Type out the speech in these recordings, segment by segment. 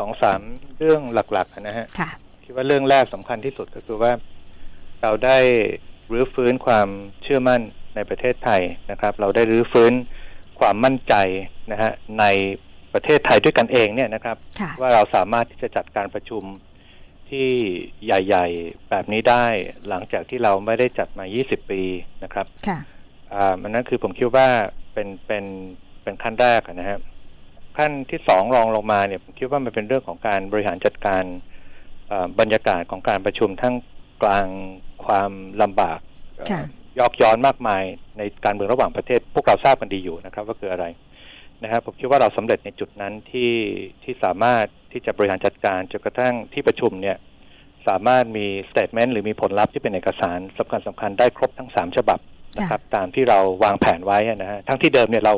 สองสามเรื่องหลัก ๆ นะฮะค่ะคิดว่าเรื่องแรกสำคัญที่สุดก็คือว่า เราได้รื้อฟื้นความเชื่อมั่นในประเทศไทยนะครับ เราได้รื้อฟื้นความมั่นใจนะฮะในประเทศไทยด้วยกันเองเนี่ยนะครับค่ะว่าเราสามารถที่จะจัดการประชุมที่ใหญ่ ๆ แบบนี้ได้หลังจากที่เราไม่ได้จัดมา 20 ปีนะครับค่ะอ่ามันนั่นคือผมคิดว่าเป็นเป็นเป็นขั้นแรกอะนะฮะ ขั้นที่สองรองลงมาเนี่ยผมคิดว่ามันเป็นเรื่องของการบริหารจัดการอ่าบรรยากาศของการประชุมทั้งกลางความลำบากเอ่อค่ะยอกย้อนมากมายในการเมืองระหว่างประเทศ พวกเราทราบกันดีอยู่นะครับ ว่าคืออะไรนะครับผมคิดว่าเราสำเร็จในจุดนั้นที่ที่สามารถที่จะบริหารจัดการจนกระทั่งที่ประชุมเนี่ยสามารถมีสเต t เมนต์หรือมีผลลัพธ์ที่เป็นเอกสารสำคัญสำคัญได้ครบทั้งสามฉบับนะครับ ตามที่เราวางแผนไว้อะนะฮะทั้งที่เดิมเนี่ยเรา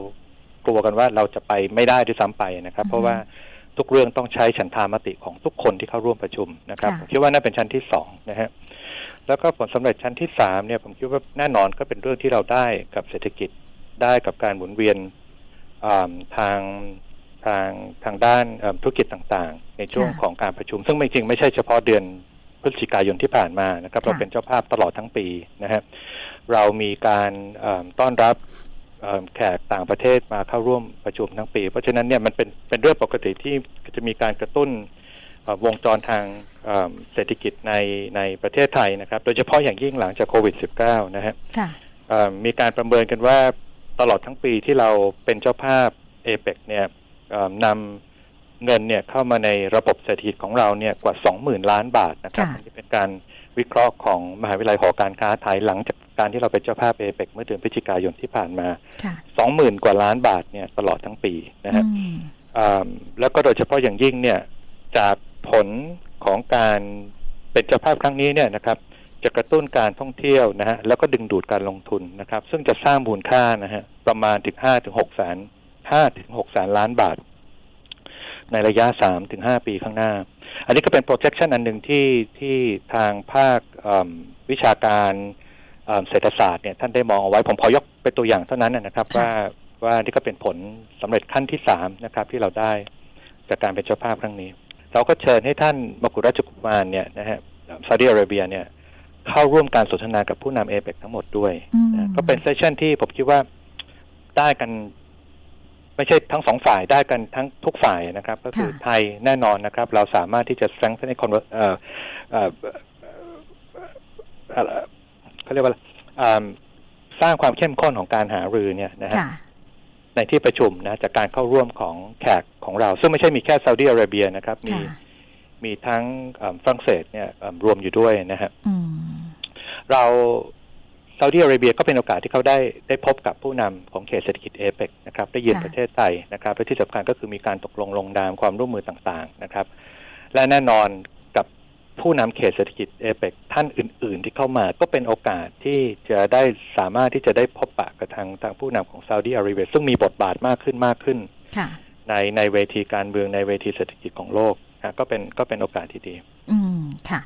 กลัวกันว่าเราจะไปไม่ได้ด้วยซ้ำไปนะครับอือฮึเพราะว่าทุกเรื่องต้องใช้ฉันทามติของทุกคนที่เข้าร่วมประชุมนะครับค่ะผมคิดว่านั่นเป็นชั้นที่สองนะฮะแล้วก็ผลสำเร็จชั้นที่สามเนี่ยผมคิดว่าแน่นอนก็เป็นเรื่องที่เราได้กับเศรษฐกิจได้กับการหมุนเวียนอ่าทางทางทางด้านเอิ่มธุรกิจต่างๆ ในช่วงค่ะของการประชุม ซึ่งไม่จริงไม่ใช่เฉพาะเดือนพฤศจิกายนที่ผ่านมานะครับ เราค่ะเป็นเจ้าภาพตลอดทั้งปีนะฮะเรามีการเอิ่มต้อนรับเอิ่ม แขกต่างประเทศมาเข้าร่วมประชุมทั้งปี เพราะฉะนั้นเนี่ยมันเป็นเป็นเรื่องปกติที่จะมีการกระตุ้นเอ่อวงจรทางเอิ่มเศรษฐกิจในในประเทศไทยนะครับ โดยเฉพาะอย่างยิ่งหลังจากโควิด -19 นะฮะค่ะเอ่อมีการประเมินกันว่าตลอดทั้งปีที่เราเป็นเจ้าภาพเอเปกเนี่ยเอ่อนำเงินเนี่ยเข้ามาในระบบเศรษฐกิจของเราเนี่ยกว่า 20,000 ล้านบาทนะครับค่ะอันนี้เป็นการวิเคราะห์ของมหาวิทยาลัยหอการค้าไทยหลังจาก การที่เราเป็นเจ้าภาพเอเปกเมื่อเดือนพฤศจิกายนที่ผ่านมาค่ะ20,000กว่าล้านบาทเนี่ยตลอดทั้งปีนะฮะอืมอ่าแล้วก็โดยเฉพาะอย่างยิ่งเนี่ยจากผลของการเป็นเจ้าภาพครั้งนี้เนี่ยนะครับ จะกระตุ้นการท่องเที่ยวนะฮะแล้วก็ดึงดูดการลงทุนนะครับ ซึ่งจะสร้างมูลค่านะฮะประมาณถึงห้าถึงหกแสนห้าถึงหกแสนล้านบาท ในระยะสามถึงห้าปีข้างหน้า อันนี้ก็เป็น projection อันหนึ่งที่ที่ทางภาคเอิ่มวิชาการ เอิ่มเศรษฐศาสตร์เนี่ยท่านได้มองเอาไว้ผมขอยกเป็นตัวอย่างเท่านั้นนะครับค่ะว่าว่านี่ก็เป็นผลสำเร็จขั้นที่สามนะครับ ที่เราได้จากการเป็นเจ้าภาพครั้งนี้ เราก็เชิญให้ท่านมกุฎราชกุมารเนี่ยนะฮะซาอุดิอาระเบียเนี่ยเข้าร่วมการสนทนากับผู้นำเอเปกทั้งหมดด้วยอืมนะก็เป็นเซสชันที่ผมคิดว่าได้กัน ไม่ใช่ทั้งสองฝ่ายได้กันทั้งทุกฝ่ายนะครับ ก็คือค่ะไทยแน่นอนนะครับ เราสามารถที่จะ strengthen ใน conver เอ่อเอ่อเอ่อ เขาเรียกว่าอ่าสร้างความเข้มข้นของการหารือเนี่ยนะฮะค่ะในที่ประชุมนะจากการเข้าร่วมของแขกของเรา ซึ่งไม่ใช่มีแค่ซาอุดิอาระเบียนะครับ มีค่ะมีทั้งเอิ่มฝรั่งเศสเนี่ยเอิ่มรวมอยู่ด้วยนะฮะอืมเราซาอุดิอาระเบียก็เป็นโอกาสที่เขาได้ได้พบกับผู้นำของเขตเศรษฐกิจเอเปกนะครับ ได้เยือนค่ะประเทศไทยนะครับและที่สำคัญก็คือมีการตกลงลงนามความร่วมมือต่างๆนะครับ และแน่นอนกับ ผู้นำเขตเศรษฐกิจเอเปกท่านอื่น ๆ ที่เข้ามาก็เป็นโอกาสที่จะได้สามารถที่จะได้พบปะกับทางทางผู้นำของซาอุดิอาระเบียซึ่งมีบทบาทมากขึ้นมากขึ้นค่ะในในเวทีการเมืองในเวทีเศรษฐกิจของโลกนะก็เป็นก็เป็นโอกาสที่ดี อืมค่ะ